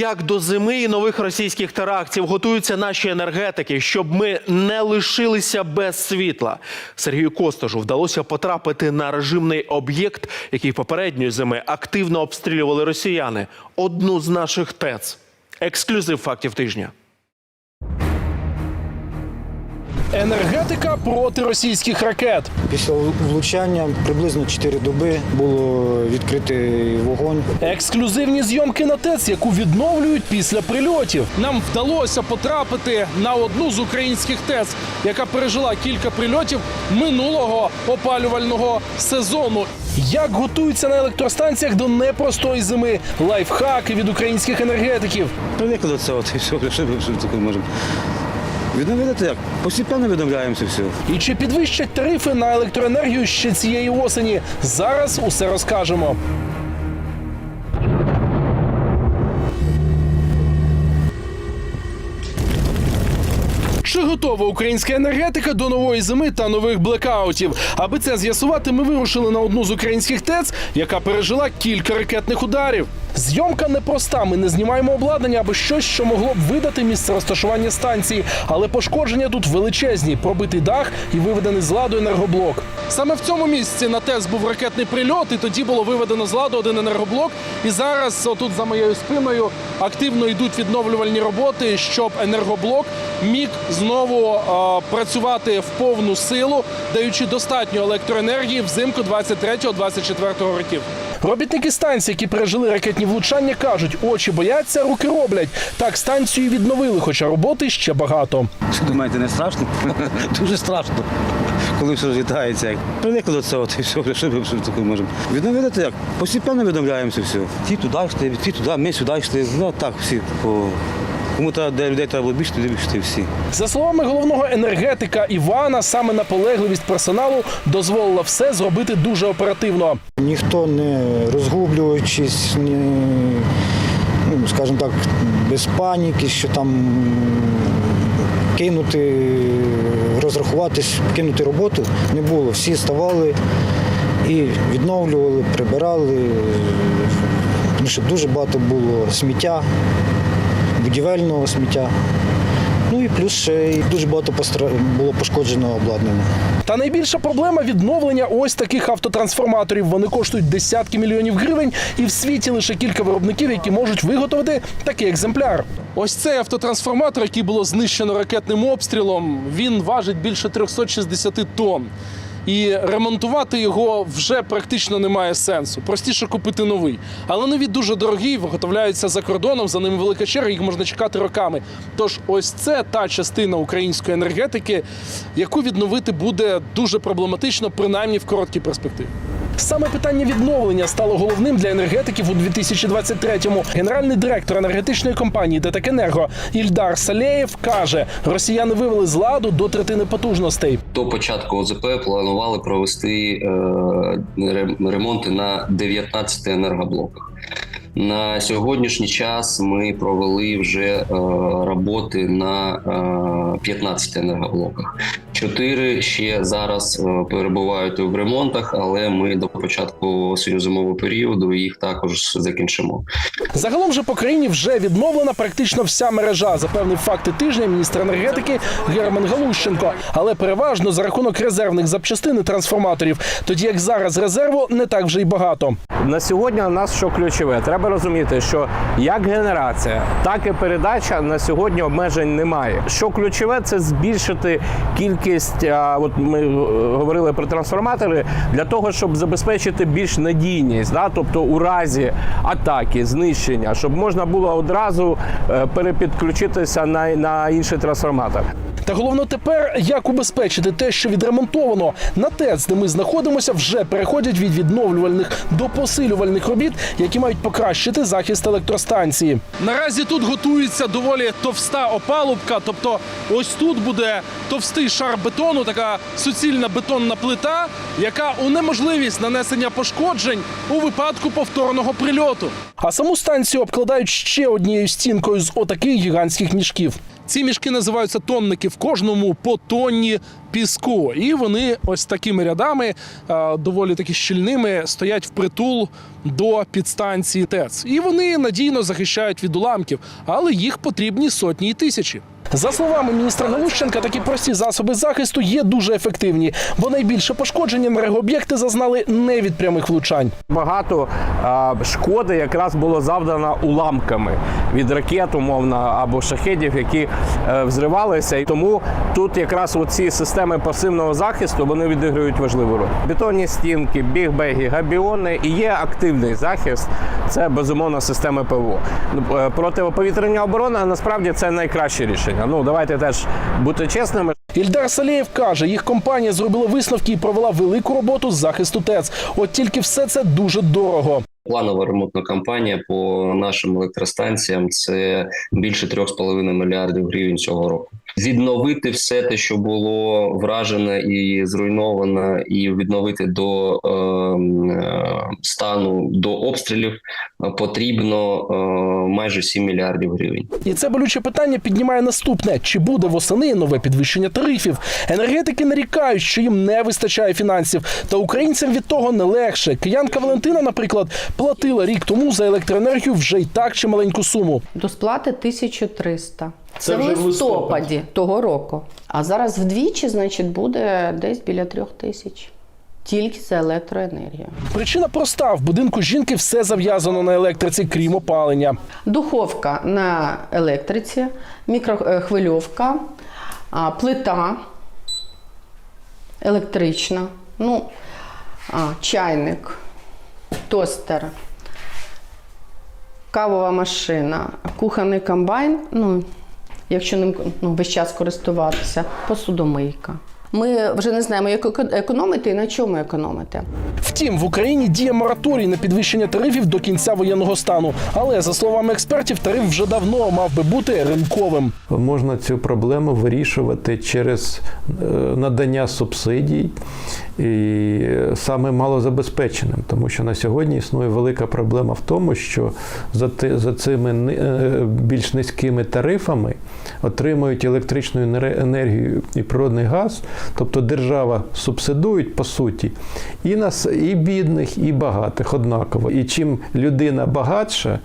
Як до зими і нових російських терактів готуються наші енергетики, щоб ми не лишилися без світла? Сергію Костажу вдалося потрапити на режимний об'єкт, який попередньої зими активно обстрілювали росіяни. Одну з наших ТЕЦ. Ексклюзив фактів тижня. Енергетика проти російських ракет. Після влучання приблизно 4 доби було відкритий вогонь. Ексклюзивні зйомки на ТЕЦ, яку відновлюють після прильотів. Нам вдалося потрапити на одну з українських ТЕЦ, яка пережила кілька прильотів минулого опалювального сезону. Як готуються на електростанціях до непростої зими? Лайфхаки від українських енергетиків. Привикли до цього, і все, що ми можемо. Відновити як? Постепенно відновляємося все. І чи підвищать тарифи на електроенергію ще цієї осені? Зараз усе розкажемо. Чи готова українська енергетика до нової зими та нових блекаутів? Аби це з'ясувати, ми вирушили на одну з українських ТЕЦ, яка пережила кілька ракетних ударів. Зйомка непроста. Ми не знімаємо обладнання або щось, що могло б видати місце розташування станції, але пошкодження тут величезні: пробитий дах і виведений з ладу енергоблок. Саме в цьому місці на ТЕЦ був ракетний прильот, і тоді було виведено з ладу один енергоблок. І зараз, отут за моєю спиною, активно йдуть відновлювальні роботи, щоб енергоблок міг знову е, працювати в повну силу, даючи достатньо електроенергії взимку 23-24 років. Робітники станції, які пережили ракетні влучання, кажуть, очі бояться, руки роблять. Так станцію відновили, хоча роботи ще багато. Що думаєте, не страшно? Дуже страшно, коли все розлітається. Привикли до цього, і все, що ми таке можемо. Відновити як? Постепенно відновляємося все. Ті туди йшли, ті туди, ми сюди йшли. Ну так всі. По... Кому треба, де людей треба більше, туди йшли всі. За словами головного енергетика Івана, саме наполегливість персоналу дозволила все зробити дуже оперативно. Ніхто не розгублюючись, не, ну, скажімо так, без паніки, що там кинути, розрахуватись, кинути роботу не було. Всі ставали і відновлювали, прибирали, тому що дуже багато було сміття, будівельного сміття. Ну і плюс ще дуже багато було пошкодженого обладнання. Та найбільша проблема відновлення ось таких автотрансформаторів. Вони коштують десятки мільйонів гривень, і в світі лише кілька виробників, які можуть виготовити такий екземпляр. Ось цей автотрансформатор, який було знищено ракетним обстрілом, він важить більше 360 тонн. І ремонтувати його вже практично немає сенсу. Простіше купити новий. Але нові дуже дорогі, виготовляються за кордоном, за ними велика черга, їх можна чекати роками. Тож, ось це та частина української енергетики, яку відновити буде дуже проблематично, принаймні в короткій перспективі. Саме питання відновлення стало головним для енергетиків у 2023-му. Генеральний директор енергетичної компанії «Детекенерго» Ільдар Салеєв каже: росіяни вивели з ладу до третини потужностей. До початку ОЗП планували провести е, ремонти на 19 енергоблоках. На сьогоднішній час ми провели вже е, роботи на е, 15 енергоблоках. Чотири ще зараз е, перебувають в ремонтах, але ми до початку осінньо-зимового періоду їх також закінчимо. Загалом же по країні вже відновлена практично вся мережа. Запевнив факти тижня міністр енергетики Герман Галущенко. Але переважно за рахунок резервних запчастин і трансформаторів. Тоді як зараз резерву не так вже й багато. На сьогодні у нас що ключове? Треба розуміти, що як генерація, так і передача на сьогодні обмежень немає. Що ключове, це збільшити кількість. А, От ми е, говорили про трансформатори для того, щоб забезпечити більш надійність, да? тобто у разі атаки, знищення, щоб можна було одразу е, перепідключитися на, на інший трансформатор. Та головно тепер, як убезпечити те, що відремонтовано на ТЕЦ, де ми знаходимося, вже переходять від відновлювальних до посилювальних робіт, які мають покращити захист електростанції. Наразі тут готується доволі товста опалубка, тобто ось тут буде товстий шар бетону, така суцільна бетонна плита, яка унеможливість нанесення пошкоджень у випадку повторного прильоту. А саму станцію обкладають ще однією стінкою з отаких гігантських мішків. Ці мішки називаються тонники в кожному по тонні піску. І вони ось такими рядами, е, доволі таки щільними, стоять впритул до підстанції ТЕЦ. І вони надійно захищають від уламків, але їх потрібні сотні і тисячі. За словами міністра Галущенка, такі прості засоби захисту є дуже ефективні, бо найбільше пошкодження енергооб'єкти зазнали не від прямих влучань. Багато шкоди якраз було завдано уламками від ракет, умовно, або шахедів, які е, взривалися. І тому тут якраз оці системи пасивного захисту вони відіграють важливу роль. Бетонні стінки, бігбеги, габіони і є активний захист. Це безумовно системи ПВО. Ну, е, Протиповітряна оборона насправді це найкраще рішення. Ну давайте теж бути чесними. Ільдар Салєєв каже, їх компанія зробила висновки і провела велику роботу з захисту ТЕЦ. От тільки все це дуже дорого. Планова ремонтна кампанія по нашим електростанціям це більше 3,5 мільярдів гривень цього року. Відновити все те, що було вражено і зруйновано, і відновити до е, е, стану до обстрілів е, потрібно е, майже 7 мільярдів гривень. І це болюче питання піднімає наступне: чи буде восени нове підвищення тарифів? Енергетики нарікають, що їм не вистачає фінансів, та українцям від того не легше. Киянка Валентина, наприклад, платила рік тому за електроенергію вже й так чималеньку суму. До сплати 1300. Це Це, вже в листопаді того року. А зараз вдвічі, значить, буде десь біля трьох тисяч. Тільки за електроенергію. Причина проста: в будинку жінки все зав'язано на електриці, крім опалення. Духовка на електриці, мікрохвильовка, плита електрична, ну, чайник, тостер, кавова машина, кухонний комбайн, ну, якщо ним ну, весь час користуватися, посудомийка. Ми вже не знаємо, як еко- економити і на чому економити. Втім, в Україні діє мораторій на підвищення тарифів до кінця воєнного стану. Але за словами експертів, тариф вже давно мав би бути ринковим. можна цю проблему вирішувати через е, надання субсидій і саме малозабезпеченим, тому що на сьогодні існує велика проблема в тому, що за, ти- за цими е, більш низькими тарифами отримують електричну енергію і природний газ, тобто держава субсидує по суті і нас, і бідних, і багатих однаково. І чим людина багатша,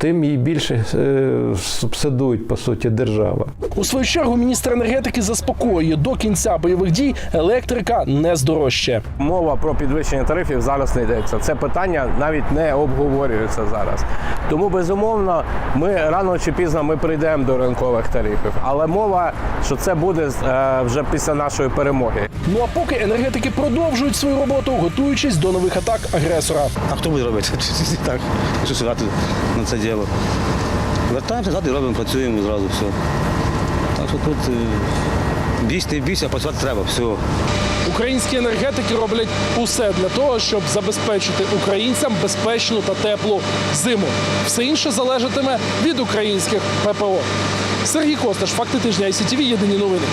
тим їй більше е, субсидують по суті держава. У свою чергу міністр енергетики заспокоює до кінця бойових дій електрика не здорожче. Мова про підвищення тарифів зараз не йдеться. Це питання навіть не обговорюється зараз. Тому безумовно, ми рано чи пізно ми прийдемо до ринкових тарифів. Але мова, що це буде е, вже після нашої перемоги. Ну а поки енергетики продовжують свою роботу, готуючись до нових атак агресора. А хто буде робити? Так, що сідати на це діло. Вертаємося, завтра робимо, працюємо зразу все. Так що тут бійсь, не бійся, а працювати треба, все. Українські енергетики роблять усе для того, щоб забезпечити українцям безпечну та теплу зиму. Все інше залежатиме від українських ППО. Сергій Косташ, факти тижня ICTV, єдині новини.